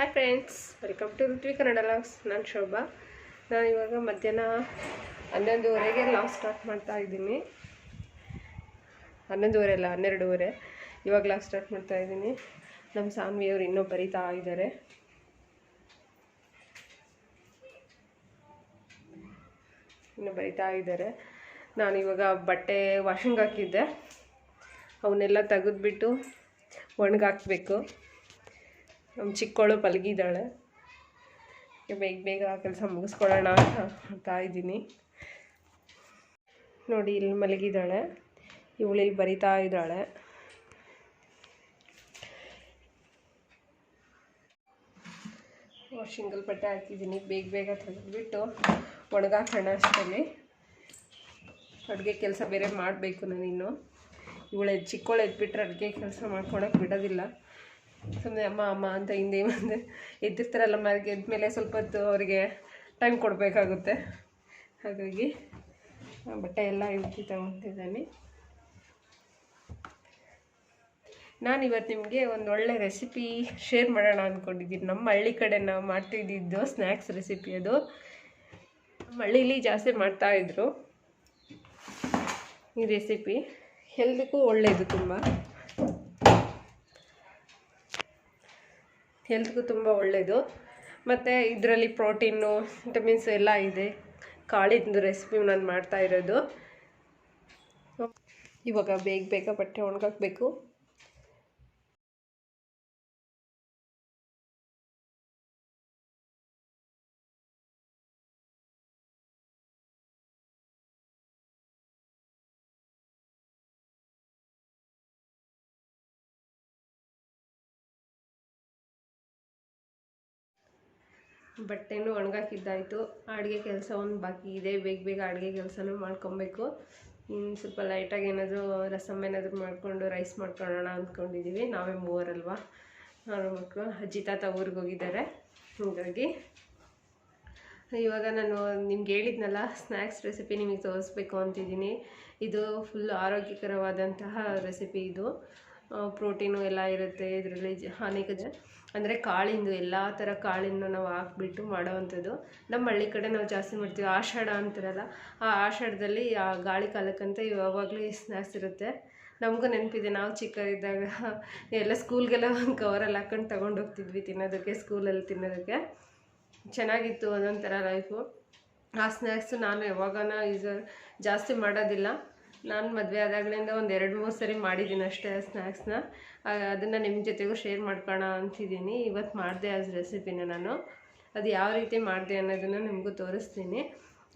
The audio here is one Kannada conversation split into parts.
Hi friends welcome to Ruthvi Kannada vlogs ನಾನು ಶೋಭಾ. ನಾನು ಇವಾಗ ಮಧ್ಯಾಹ್ನ ಹನ್ನೊಂದುವರೆಗೆ ಲಾಗ್ ಸ್ಟಾರ್ಟ್ ಮಾಡ್ತಾ ಇದ್ದೀನಿ. ಹನ್ನೊಂದುವರೆ ಅಲ್ಲ, ಹನ್ನೆರಡೂವರೆ. ಇವಾಗ ಲಾಗ್ ಸ್ಟಾರ್ಟ್ ಮಾಡ್ತಾ ಇದ್ದೀನಿ. ನಮ್ಮ ಸಾನ್ವಿಯವರು ಇನ್ನೂ ಬರಿತಾ ಇದ್ದಾರೆ. ಇನ್ನು ಬರಿತಾ ಇದ್ದಾರೆ. ನಾನು ಇವಾಗ ಬಟ್ಟೆ ವಾಷಿಂಗ್ ಹಾಕಿದ್ದೆ. ಅವನ್ನೆಲ್ಲ ತೆಗೆದ್ಬಿಟ್ಟು ಒಣಗಾಕಬೇಕು. ನಮ್ಮ ಚಿಕ್ಕವಳು ಪಲಗಿದ್ದಾಳೆ. ಬೇಗ ಬೇಗ ಕೆಲಸ ಮುಗಿಸ್ಕೊಳ್ಳೋಣ ಅಂತ ಅಂತಾ ಇದ್ದೀನಿ. ನೋಡಿ, ಇಲ್ಲಿ ಮಲಗಿದ್ದಾಳೆ. ಇವಳು ಇಲ್ಲಿ ಬರಿತಾ ಇದ್ದಾಳೆ. ಶಿಂಗಲ್ ಬಟ್ಟೆ ಹಾಕಿದ್ದೀನಿ. ಬೇಗ ಬೇಗ ತೆಗೆದ್ಬಿಟ್ಟು ಒಣಗಾಕೋಣ ಅಷ್ಟರಲ್ಲಿ ಅಡುಗೆ ಕೆಲಸ ಬೇರೆ ಮಾಡಬೇಕು ನಾನಿನ್ನು ಇವಳು ಚಿಕ್ಕವಳು ಎದ್ಬಿಟ್ರೆ ಅಡುಗೆ ಕೆಲಸ ಮಾಡ್ಕೊಳಕ್ಕೆ ಬಿಡೋದಿಲ್ಲ. ಸುಮ್ಮನೆ ಅಮ್ಮ ಅಮ್ಮ ಅಂತ ಹಿಂದೆ ಮುಂದೆ ಎದ್ದಿರ್ತಾರಲ್ಲ ಮನೆಗೆ ಎದ್ಮೇಲೆ ಸ್ವಲ್ಪ ಹೊತ್ತು ಅವರಿಗೆ ಟೈಮ್ ಕೊಡಬೇಕಾಗುತ್ತೆ. ಹಾಗಾಗಿ ಬಟ್ಟೆ ಎಲ್ಲ ಇಳ್ತಿ ತಗೊತಿದ್ದಾನೆ ನಾನು ಇವತ್ತು ನಿಮಗೆ ಒಂದು ಒಳ್ಳೆ ರೆಸಿಪಿ ಶೇರ್ ಮಾಡೋಣ ಅಂದ್ಕೊಂಡಿದ್ದೀನಿ ನಮ್ಮ ಹಳ್ಳಿ ಕಡೆ ನಾವು ಮಾಡ್ತಿದ್ದಿದ್ದು ಸ್ನ್ಯಾಕ್ಸ್ ರೆಸಿಪಿ ಅದು. ನಮ್ಮ ಹಳ್ಳಿಲಿ ಜಾಸ್ತಿ ಮಾಡ್ತಾಯಿದ್ರು ಈ ರೆಸಿಪಿ ಎಲ್ಲದಕ್ಕೂ ಒಳ್ಳೆಯದು ತುಂಬ. ಹೆಲ್ತ್ಗೂ ತುಂಬ ಒಳ್ಳೆಯದು ಮತ್ತು ಇದರಲ್ಲಿ ಪ್ರೋಟೀನು, ವಿಟಮಿನ್ಸ್ ಎಲ್ಲ ಇದೆ. ಕಾಳಿಂದು ರೆಸಿಪಿ ನಾನು ಮಾಡ್ತಾ ಇರೋದು. ಇವಾಗ ಬೇಗ ಬೇಗ ಬಟ್ಟೆ ಒಣಗಾಕಬೇಕು. ಬಟ್ಟೆನೂ ಒಣಗಾಕಿದ್ದಾಯಿತು. ಅಡುಗೆ ಕೆಲಸ ಒಂದು ಬಾಕಿ ಇದೆ. ಬೇಗ ಬೇಗ ಅಡುಗೆ ಕೆಲಸನೂ ಮಾಡ್ಕೊಬೇಕು. ಇನ್ನು ಸ್ವಲ್ಪ ಲೈಟಾಗಿ ಏನಾದರೂ ರಸಮ್ ಏನಾದರೂ ಮಾಡಿಕೊಂಡು ರೈಸ್ ಮಾಡ್ಕೊಳ್ಳೋಣ ಅಂದ್ಕೊಂಡಿದ್ದೀವಿ ನಾವೇ ಮೂವರಲ್ವಾ? ಮಕ್ಕಳು. ಅಜ್ಜಿ ತಾತ ಊರಿಗೆ ಹೋಗಿದ್ದಾರೆ. ಹಾಗಾಗಿ ಇವಾಗ ನಾನು ನಿಮ್ಗೆ ಹೇಳಿದ್ನಲ್ಲ ಸ್ನ್ಯಾಕ್ಸ್ ರೆಸಿಪಿ ನಿಮಗೆ ತೋರಿಸ್ಬೇಕು ಅಂತಿದ್ದೀನಿ. ಇದು ಫುಲ್ ಆರೋಗ್ಯಕರವಾದಂತಹ ರೆಸಿಪಿ ಇದು. ಪ್ರೋಟೀನು ಎಲ್ಲ ಇರುತ್ತೆ ಇದರಲ್ಲಿ ಅನೇಕ ಜ, ಅಂದರೆ ಕಾಳಿಂದು, ಎಲ್ಲ ಥರ ಕಾಳಿಂದು ನಾವು ಹಾಕ್ಬಿಟ್ಟು ಮಾಡೋವಂಥದ್ದು. ನಮ್ಮ ಹಳ್ಳಿ ಕಡೆ ನಾವು ಜಾಸ್ತಿ ಮಾಡ್ತೀವಿ ಆಷಾಢ ಅಂತಾರಲ್ಲ, ಆ ಆಷಾಢದಲ್ಲಿ ಆ ಗಾಳಿ ಕಾಲಕ್ಕಂತ ಯಾವಾಗಲೂ ಸ್ನ್ಯಾಕ್ಸ್ ಇರುತ್ತೆ. ನಮಗೂ ನೆನಪಿದೆ, ನಾವು ಚಿಕ್ಕದಿದ್ದಾಗ ಎಲ್ಲ ಸ್ಕೂಲ್ಗೆಲ್ಲ ಒಂದು ಕವರಲ್ಲಿ ಹಾಕೊಂಡು ತಗೊಂಡು ಹೋಗ್ತಿದ್ವಿ ತಿನ್ನೋದಕ್ಕೆ ಸ್ಕೂಲಲ್ಲಿ ತಿನ್ನೋದಕ್ಕೆ. ಚೆನ್ನಾಗಿತ್ತು ಅದೊಂಥರ ಲೈಫು ಆ ಸ್ನ್ಯಾಕ್ಸು ನಾನು ಯಾವಾಗನ ಯೂಸ್ ಜಾಸ್ತಿ ಮಾಡೋದಿಲ್ಲ. ನಾನು ಮದುವೆ ಆದಾಗಲಿಂದ ಒಂದು ಎರಡು, ಮೂರು ಸರಿ ಮಾಡಿದ್ದೀನಿ ಅಷ್ಟೇ ಸ್ನ್ಯಾಕ್ಸ್ನ ಅದನ್ನು ನಿಮ್ಮ ಜೊತೆಗೂ ಶೇರ್ ಮಾಡ್ಕೋಣ ಅಂತಿದ್ದೀನಿ ಇವತ್ತು ಮಾಡಿದೆ ಆ ರೆಸಿಪಿನ ನಾನು. ಅದು ಯಾವ ರೀತಿ ಮಾಡಿದೆ ಅನ್ನೋದನ್ನು ನಿಮಗೂ ತೋರಿಸ್ತೀನಿ.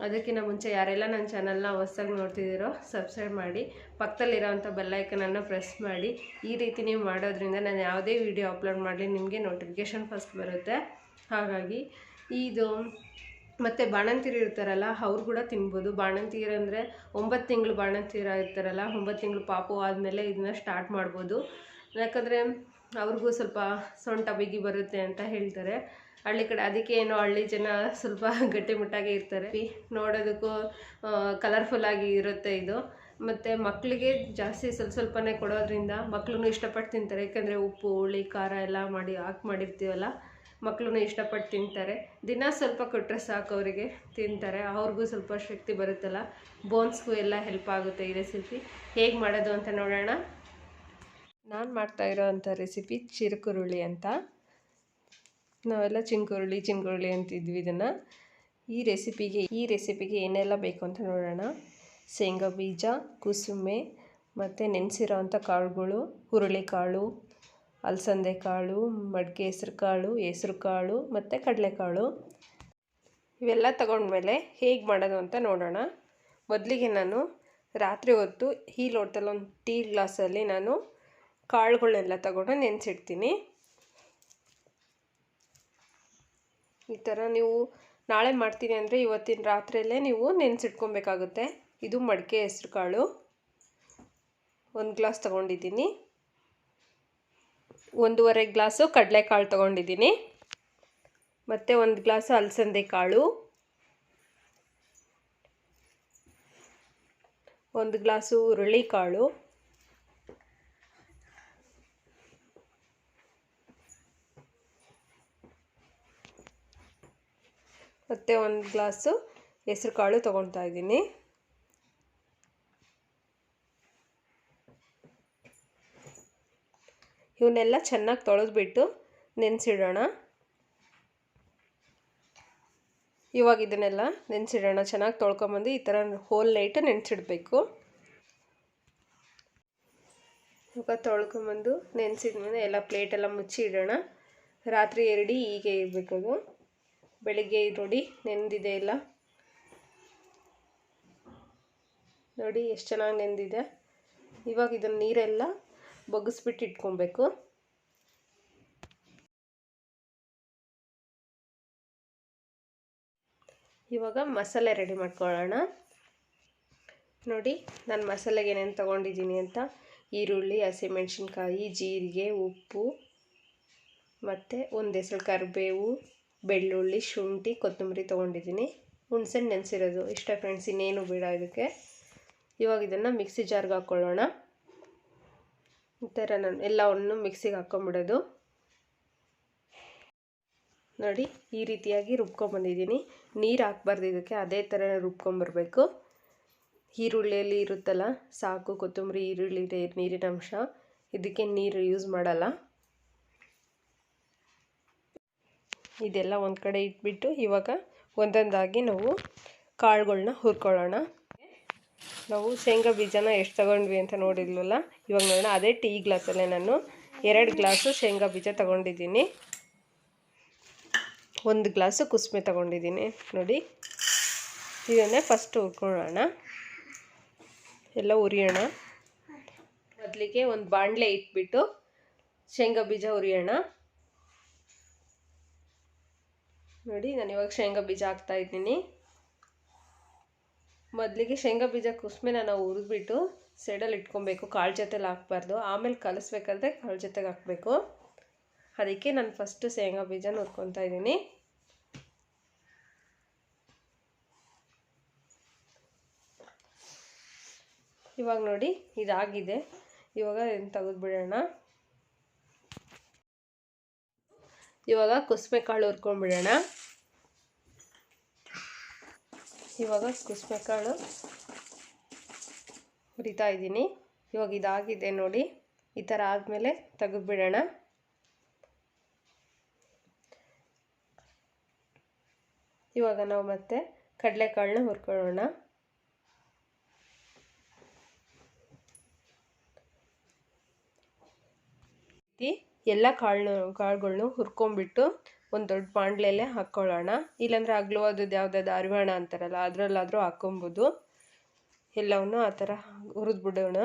ಅದಕ್ಕಿಂತ ಮುಂಚೆ ಯಾರೆಲ್ಲ ನನ್ನ ಚಾನಲ್ನ ಹೊಸ್ದಾಗಿ ನೋಡ್ತಿದ್ದೀರೋ ಸಬ್ಸ್ಕ್ರೈಬ್ ಮಾಡಿ ಪಕ್ಕದಲ್ಲಿರೋವಂಥ ಬೆಲ್ಲೈಕನನ್ನು ಪ್ರೆಸ್ ಮಾಡಿ. ಈ ರೀತಿ ನೀವು ಮಾಡೋದ್ರಿಂದ ನಾನು ಯಾವುದೇ ವಿಡಿಯೋ ಅಪ್ಲೋಡ್ ಮಾಡಲಿ ನಿಮಗೆ ನೋಟಿಫಿಕೇಶನ್ ಫಸ್ಟ್ ಬರುತ್ತೆ. ಹಾಗಾಗಿ, ಇದು ಮತ್ತು ಬಾಣಂತಿರು ಇರ್ತಾರಲ್ಲ, ಅವ್ರು ಕೂಡ ತಿನ್ಬೋದು. ಬಾಣಂತಿರು ಅಂದರೆ ಒಂಬತ್ತು ತಿಂಗಳು ಬಾಣಂತೀರ ಇರ್ತಾರಲ್ಲ, ಒಂಬತ್ತು ತಿಂಗಳು ಪಾಪು ಆದಮೇಲೆ ಇದನ್ನ ಸ್ಟಾರ್ಟ್ ಮಾಡ್ಬೋದು. ಯಾಕಂದರೆ ಅವ್ರಿಗೂ ಸ್ವಲ್ಪ ಸೊಂಟ ಬಿಗಿ ಬರುತ್ತೆ ಅಂತ ಹೇಳ್ತಾರೆ. ಹಳ್ಳಿ ಕಡೆ ಅದಕ್ಕೆ ಏನೋ ಹಳ್ಳಿ ಜನ ಸ್ವಲ್ಪ ಗಟ್ಟಿಮುಟ್ಟಾಗಿ ಇರ್ತಾರೆ. ನೋಡೋದಕ್ಕೂ ಕಲರ್ಫುಲ್ಲಾಗಿ ಇರುತ್ತೆ ಇದು. ಮತ್ತು ಮಕ್ಕಳಿಗೆ ಜಾಸ್ತಿ ಸ್ವಲ್ಪ ಸ್ವಲ್ಪನೇ ಕೊಡೋದ್ರಿಂದ ಮಕ್ಳು ಇಷ್ಟಪಟ್ಟು ತಿಂತಾರೆ. ಯಾಕೆಂದರೆ ಉಪ್ಪು, ಹುಳಿ, ಖಾರ ಎಲ್ಲ ಮಾಡಿ ಹಾಕಿ ಮಾಡಿರ್ತೀವಲ್ಲ ಮಕ್ಕಳು ಇಷ್ಟಪಟ್ಟು ತಿಂತಾರೆ. ದಿನ ಸ್ವಲ್ಪ ಕೊಟ್ಟರೆ ಸಾಕು ಅವರಿಗೆ, ತಿಂತಾರೆ. ಅವ್ರಿಗೂ ಸ್ವಲ್ಪ ಶಕ್ತಿ ಬರುತ್ತಲ್ಲ. ಬೋನ್ಸ್ಗೂ ಎಲ್ಲ ಹೆಲ್ಪ್ ಆಗುತ್ತೆ ಈ ರೆಸಿಪಿ ಹೇಗೆ ಮಾಡೋದು ಅಂತ ನೋಡೋಣ. ನಾನು ಮಾಡ್ತಾ ಇರೋವಂಥ ರೆಸಿಪಿ ಚಿರುಕುರುಳಿ ಅಂತ. ನಾವೆಲ್ಲ ಚಿಂಕುರುಳಿ ಚಿಂಕುರುಳಿ ಅಂತಿದ್ವಿ ಇದನ್ನು. ಈ ರೆಸಿಪಿಗೆ ಈ ರೆಸಿಪಿಗೆ ಏನೆಲ್ಲ ಬೇಕು ಅಂತ ನೋಡೋಣ. ಶೇಂಗಾ ಬೀಜ, ಕುಸುಮೆ, ಮತ್ತು ನೆನೆಸಿರೋ ಅಂಥ ಕಾಳುಗಳು, ಹುರುಳಿಕಾಳು ಅಲಸಂದೆ ಕಾಳು, ಮಡಿಕೆ ಹೆಸ್ರು ಕಾಳು ಹೆಸ್ರು ಕಾಳು ಮತ್ತು ಕಡಲೆಕಾಳು ಇವೆಲ್ಲ ತಗೊಂಡ್ಮೇಲೆ ಹೇಗೆ ಮಾಡೋದು ಅಂತ ನೋಡೋಣ. ಮೊದಲಿಗೆ ನಾನು ರಾತ್ರಿ ಹೊತ್ತು ಈ ಲೋಟದಲ್ಲಿ ಒಂದು ಟೀ ಗ್ಲಾಸಲ್ಲಿ ನಾನು ಕಾಳುಗಳನ್ನೆಲ್ಲ ತಗೊಂಡು ನೆನೆಸಿಡ್ತೀನಿ. ಈ ಥರ ನೀವು ನಾಳೆ ಮಾಡ್ತೀನಿ ಅಂದರೆ ಇವತ್ತಿನ ರಾತ್ರಿಯಲ್ಲೇ ನೀವು ನೆನೆಸಿಟ್ಕೊಬೇಕಾಗುತ್ತೆ. ಇದು ಮಡಿಕೆ ಹೆಸ್ರು ಕಾಳು. ಒಂದು ಗ್ಲಾಸ್ ತೊಗೊಂಡಿದ್ದೀನಿ. ಒಂದೂವರೆ ಗ್ಲಾಸು ಕಡಲೆಕಾಳು ತೊಗೊಂಡಿದ್ದೀನಿ. ಮತ್ತು ಒಂದು ಗ್ಲಾಸು ಅಲಸಂದೆ ಕಾಳು. ಒಂದು ಗ್ಲಾಸು ಹುರುಳಿ ಕಾಳು. ಮತ್ತು ಒಂದು ಗ್ಲಾಸು ಹೆಸ್ರು ಕಾಳು ತೊಗೊಳ್ತಾ ಇದ್ದೀನಿ. ಇವನ್ನೆಲ್ಲ ಚೆನ್ನಾಗಿ ತೊಳೆದ್ಬಿಟ್ಟು ನೆನೆಸಿಡೋಣ. ಇವಾಗ ಇದನ್ನೆಲ್ಲ ನೆನೆಸಿಡೋಣ, ಚೆನ್ನಾಗಿ ತೊಳ್ಕೊಂಬಂದು ಈ ಥರ ಹೋಲ್ ನೈಟ್ ನೆನೆಸಿಡ್ಬೇಕು. ಇವಾಗ ತೊಳ್ಕೊಂಬಂದು ನೆನೆಸಿದ್ಮೇಲೆ ಎಲ್ಲ ಪ್ಲೇಟೆಲ್ಲ ಮುಚ್ಚಿ ಇಡೋಣ ರಾತ್ರಿ ಎರಡಿ ಹೀಗೆ ಇರಬೇಕು ಅದು. ಬೆಳಿಗ್ಗೆ ನೋಡಿ ನೆಂದಿದೆ ಎಲ್ಲ. ನೋಡಿ ಎಷ್ಟು ಚೆನ್ನಾಗಿ ನೆಂದಿದೆ ಇವಾಗ ಇದನ್ನು ನೀರೆಲ್ಲ ಬಗ್ಗಿಸ್ಬಿಟ್ಟು ಇಟ್ಕೊಬೇಕು. ಇವಾಗ ಮಸಾಲೆ ರೆಡಿ ಮಾಡ್ಕೊಳ್ಳೋಣ. ನೋಡಿ, ನಾನು ಮಸಾಲೆಗೆ ಏನೇನು ತೊಗೊಂಡಿದ್ದೀನಿ ಅಂತ. ಈರುಳ್ಳಿ, ಹಸಿಮೆಣ್ಸಿನ್ಕಾಯಿ, ಜೀರಿಗೆ, ಉಪ್ಪು, ಮತ್ತು ಒಂದು ಹೆಸರು ಕರಿಬೇವು, ಬೆಳ್ಳುಳ್ಳಿ, ಶುಂಠಿ, ಕೊತ್ತಂಬರಿ ತೊಗೊಂಡಿದ್ದೀನಿ. ಹುಣ್ಸೆಣ್ಣು ನೆನೆಸಿರೋದು. ಇಷ್ಟ ಫ್ರೆಂಡ್ಸ್ ಇನ್ನೇನು ಬೇಡ ಇದಕ್ಕೆ. ಇವಾಗ ಇದನ್ನು ಮಿಕ್ಸಿ ಜಾರ್ಗೆ ಹಾಕ್ಕೊಳ್ಳೋಣ ಈ ಥರ ನಾನು ಎಲ್ಲವನ್ನು ಮಿಕ್ಸಿಗೆ ಹಾಕ್ಕೊಂಬಿಡೋದು. ನೋಡಿ, ಈ ರೀತಿಯಾಗಿ ರುಬ್ಕೊಂಬಂದಿದ್ದೀನಿ. ನೀರು ಹಾಕ್ಬಾರ್ದು ಇದಕ್ಕೆ, ಅದೇ ಥರ ರುಬ್ಕೊಂಬರ್ಬೇಕು. ಈರುಳ್ಳಿಯಲ್ಲಿ ಇರುತ್ತಲ್ಲ, ಸಾಕು ಕೊತ್ತಂಬರಿ, ಈರುಳ್ಳಿ ನೀರಿನ ಅಂಶ. ಇದಕ್ಕೆ ನೀರು ಯೂಸ್ ಮಾಡಲ್ಲ. ಇದೆಲ್ಲ ಒಂದು ಕಡೆ ಇಟ್ಬಿಟ್ಟು ಇವಾಗ ಒಂದೊಂದಾಗಿ ನಾವು ಕಾಳುಗಳ್ನ ಹುರ್ಕೊಳ್ಳೋಣ. ನಾವು ಶೇಂಗಾ ಬೀಜನ ಎಷ್ಟು ತಗೊಂಡ್ವಿ ಅಂತ ನೋಡಿದ್ವಲ್ಲ ಇವಾಗ ನೋಡೋಣ. ಅದೇ ಟೀ ಗ್ಲಾಸಲ್ಲೇ ನಾನು ಎರಡು ಗ್ಲಾಸು ಶೇಂಗಾ ಬೀಜ ತಗೊಂಡಿದ್ದೀನಿ. ಒಂದು ಗ್ಲಾಸು ಕುಸುಮೆ ತಗೊಂಡಿದ್ದೀನಿ. ನೋಡಿ, ಇದನ್ನೇ ಫಸ್ಟ್ ಹುರ್ಕೊಳ್ಳೋಣ. ಎಲ್ಲ ಉರಿಯೋಣ ಮೊದಲಿಗೆ ಒಂದು ಬಾಣಲೆ ಇಟ್ಬಿಟ್ಟು ಶೇಂಗಾ ಬೀಜ ಉರಿಯೋಣ ನೋಡಿ ನಾನು ಇವಾಗ ಶೇಂಗಾ ಬೀಜ ಹಾಕ್ತಾ ಇದ್ದೀನಿ. ಮೊದಲಿಗೆ ಶೇಂಗಾ ಬೀಜ ಕುಸ್ಮೆನ ನಾವು ಹುರಿದ್ಬಿಟ್ಟು ಸೈಡಲ್ಲಿ ಇಟ್ಕೊಬೇಕು, ಕಾಳು ಜೊತೆಲಿ ಹಾಕ್ಬಾರ್ದು. ಆಮೇಲೆ ಕಲಿಸ್ಬೇಕಾದ್ರೆ ಕಾಳು ಜೊತೆಗೆ ಹಾಕಬೇಕು. ಅದಕ್ಕೆ ನಾನು ಫಸ್ಟು ಶೇಂಗಾ ಬೀಜನ ಹುರ್ಕೊತಾ ಇದ್ದೀನಿ. ಇವಾಗ ನೋಡಿ ಇದಾಗಿದೆ. ಇವಾಗ ತೆಗೆದುಬಿಡೋಣ ಇವಾಗ ಕುಸ್ಮೆ ಕಾಳು ಹುರ್ಕೊಂಡ್ಬಿಡೋಣ ಇವಾಗ ಕುಸ್ಮೆ ಕಾಳು ಹುರಿತಾ ಇದ್ದೀನಿ. ಇವಾಗ ಇದಾಗಿದೆ ನೋಡಿ. ಈ ಥರ ಆದಮೇಲೆ ತೆಗೆದುಬಿಡೋಣ. ಇವಾಗ ನಾವು ಮತ್ತೆ ಕಡಲೆಕಾಳನ್ನ ಹುರ್ಕೊಳ್ಳೋಣ. ಎಲ್ಲ ಕಾಳು, ಕಾಳುಗಳ್ನು ಹುರ್ಕೊಂಬಿಟ್ಟು ಒಂದು ದೊಡ್ಡ ಬಾಣಲೆಯಲ್ಲೇ ಹಾಕ್ಕೊಳ್ಳೋಣ ಇಲ್ಲಾಂದರೆ ಅದು ಯಾವುದಾದ್ರು ಅರಿವಾಣ ಅಂತಾರಲ್ಲ, ಅದರಲ್ಲಾದರೂ ಹಾಕ್ಕೊಬೋದು. ಎಲ್ಲವನ್ನು ಆ ಥರ ಹುರಿದ್ಬಿಡೋಣ.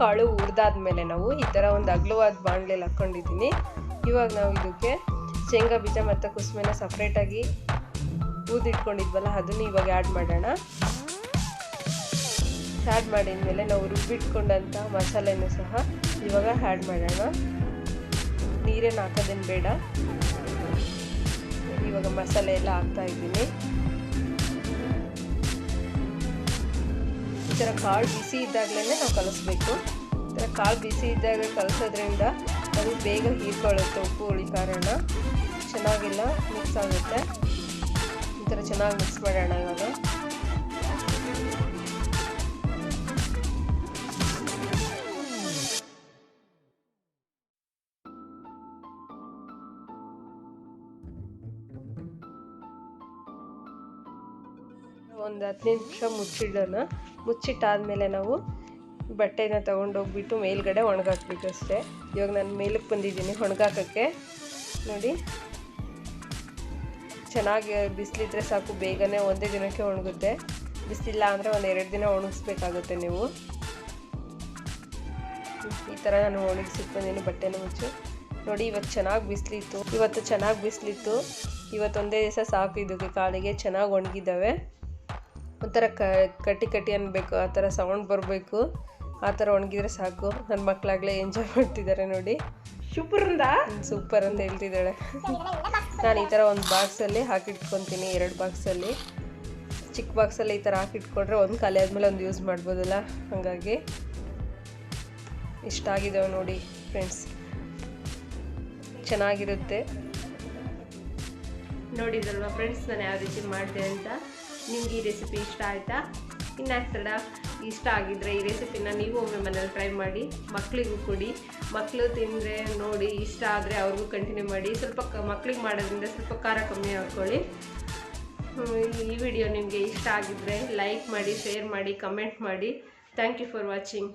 ಕಾಳು ಹುರಿದಾದ್ಮೇಲೆ ನಾವು ಈ ಥರ ಒಂದು ಅಗಲವಾದ ಬಾಣಲೆಯಲ್ಲಿ ಹಾಕ್ಕೊಂಡಿದ್ದೀನಿ. ಇವಾಗ ನಾವು ಇದಕ್ಕೆ ಶೇಂಗಾ, ಬೀಜ ಮತ್ತು ಕುಸುಮೆನ ಸಪ್ರೇಟಾಗಿ ಊದಿಟ್ಕೊಂಡಿದ್ವಲ್ಲ ಅದನ್ನು ಇವಾಗ ಆ್ಯಡ್ ಮಾಡೋಣ. ಆ್ಯಡ್ ಮಾಡಿದ್ಮೇಲೆ ನಾವು ರುಬ್ಬಿಟ್ಕೊಂಡಂಥ ಮಸಾಲೆನೂ ಸಹ ಇವಾಗ ಆ್ಯಡ್ ಮಾಡೋಣ. ನೀರೇನು ಹಾಕೋದೇನು ಬೇಡ. ಇವಾಗ ಮಸಾಲೆ ಎಲ್ಲ ಹಾಕ್ತಾ ಇದ್ದೀನಿ. ಥರ ಕಾಳು ಬಿಸಿ ಇದ್ದಾಗಲೇ ನಾವು ಕಲಿಸ್ಬೇಕು. ಈ ಥರ ಕಾಳು ಬಿಸಿ ಇದ್ದಾಗ ಕಲಿಸೋದ್ರಿಂದ ಅದು ಬೇಗ ಹೀರ್ಕೊಳ್ಳುತ್ತೆ ಉಪ್ಪು ಹುಳಿ ಕಾರಣ ಚೆನ್ನಾಗಿಲ್ಲ ಮಿಕ್ಸ್ ಆಗುತ್ತೆ. ಈ ಥರ ಚೆನ್ನಾಗಿ ಮಿಕ್ಸ್ ಮಾಡೋಣ ಇವಾಗ. ಒಂದು ಹದಿನೈದು ನಿಮಿಷ ಮುಚ್ಚಿಡೋಣ ಮುಚ್ಚಿಟ್ಟಾದಮೇಲೆ ನಾವು ಬಟ್ಟೆನ ತೊಗೊಂಡೋಗ್ಬಿಟ್ಟು ಮೇಲ್ಗಡೆ ಒಣಗಾಕ್ಬೇಕು ಅಷ್ಟೇ ಇವಾಗ ನಾನು ಮೇಲಕ್ಕೆ ಬಂದಿದ್ದೀನಿ ಒಣಗಾಕೋಕ್ಕೆ. ನೋಡಿ. ಚೆನ್ನಾಗಿ ಬಿಸಿಲಿದ್ರೆ ಸಾಕು, ಬೇಗನೆ ಒಂದೇ ದಿನಕ್ಕೆ ಒಣಗುತ್ತೆ. ಬಿಸಿಲಿಲ್ಲ ಅಂದರೆ ಒಂದು ಎರಡು ದಿನ ಒಣಗಿಸ್ಬೇಕಾಗುತ್ತೆ ನೀವು. ಈ ಥರ ನಾನು ಒಣಗಿಸಿಟ್ಟು ಬಂದೀನಿ ಬಟ್ಟೆನ ಮುಚ್ಚು. ನೋಡಿ ಇವತ್ತು ಚೆನ್ನಾಗಿ ಬಿಸಿಲಿತ್ತು. ಇವತ್ತು ಚೆನ್ನಾಗಿ ಬಿಸಿಲಿತ್ತು. ಇವತ್ತೊಂದೇ ದಿವಸ ಸಾಕು, ಇದಕ್ಕೆ ಕಾಳಿಗೆ ಚೆನ್ನಾಗಿ ಒಣಗಿದ್ದಾವೆ. ಒಂಥರ ಕ ಕಟ್ಟಿ ಕಟ್ಟಿ ಅನ್ನಬೇಕು ಆ ಥರ ಸೌಂಡ್ ಬರಬೇಕು. ಆ ಥರ ಒಣಗಿದ್ರೆ ಸಾಕು. ನನ್ನ ಮಕ್ಕಳಾಗಲೇ ಎಂಜಾಯ್ ಮಾಡ್ತಿದ್ದಾರೆ ನೋಡಿ. ಸೂಪರ್ ಸೂಪರ್ ಅಂತ ಹೇಳ್ತಿದ್ದಾಳೆ. ನಾನು ಈ ಥರ ಒಂದು ಬಾಕ್ಸಲ್ಲಿ ಹಾಕಿಟ್ಕೊತೀನಿ ಎರಡು ಬಾಕ್ಸಲ್ಲಿ ಚಿಕ್ಕ ಬಾಕ್ಸಲ್ಲಿ ಈ ಥರ ಹಾಕಿಟ್ಕೊಂಡ್ರೆ ಒಂದು ಖಾಲಿ ಆದಮೇಲೆ ಒಂದು ಯೂಸ್ ಮಾಡ್ಬೋದಲ್ಲ? ಹಾಗಾಗಿ ಇಷ್ಟ ಆಗಿದ್ದಾವೆ ನೋಡಿ ಫ್ರೆಂಡ್ಸ್ ಚೆನ್ನಾಗಿರುತ್ತೆ. ನೋಡಿದ್ರಲ್ವಾ ಫ್ರೆಂಡ್ಸ್ ನಾನು ಯಾವ ರೀತಿ ಮಾಡಿದೆ ಅಂತ? ನಿಮ್ಗೆ ಈ ರೆಸಿಪಿ ಇಷ್ಟ ಆಯಿತಾ? ಇನ್ನಾಗ್ತಡ ಇಷ್ಟ ಆಗಿದ್ರೆ ಈ ರೆಸಿಪಿನ ನೀವು ಒಮ್ಮೆ ಮನೇಲಿ ಟ್ರೈ ಮಾಡಿ ಮಕ್ಕಳಿಗೂ ಕೊಡಿ. ಮಕ್ಕಳು ತಿಂದರೆ ನೋಡಿ, ಇಷ್ಟ ಆದರೆ ಅವ್ರಿಗೂ ಕಂಟಿನ್ಯೂ ಮಾಡಿ. ಸ್ವಲ್ಪ ಕ, ಮಕ್ಳಿಗೆ ಮಾಡೋದ್ರಿಂದ ಸ್ವಲ್ಪ ಖಾರ ಕಮ್ಮಿ ಹಾಕ್ಕೊಳ್ಳಿ ಈ ವಿಡಿಯೋ ನಿಮಗೆ ಇಷ್ಟ ಆಗಿದ್ದರೆ ಲೈಕ್ ಮಾಡಿ ಶೇರ್ ಮಾಡಿ ಕಮೆಂಟ್ ಮಾಡಿ. Thank you for watching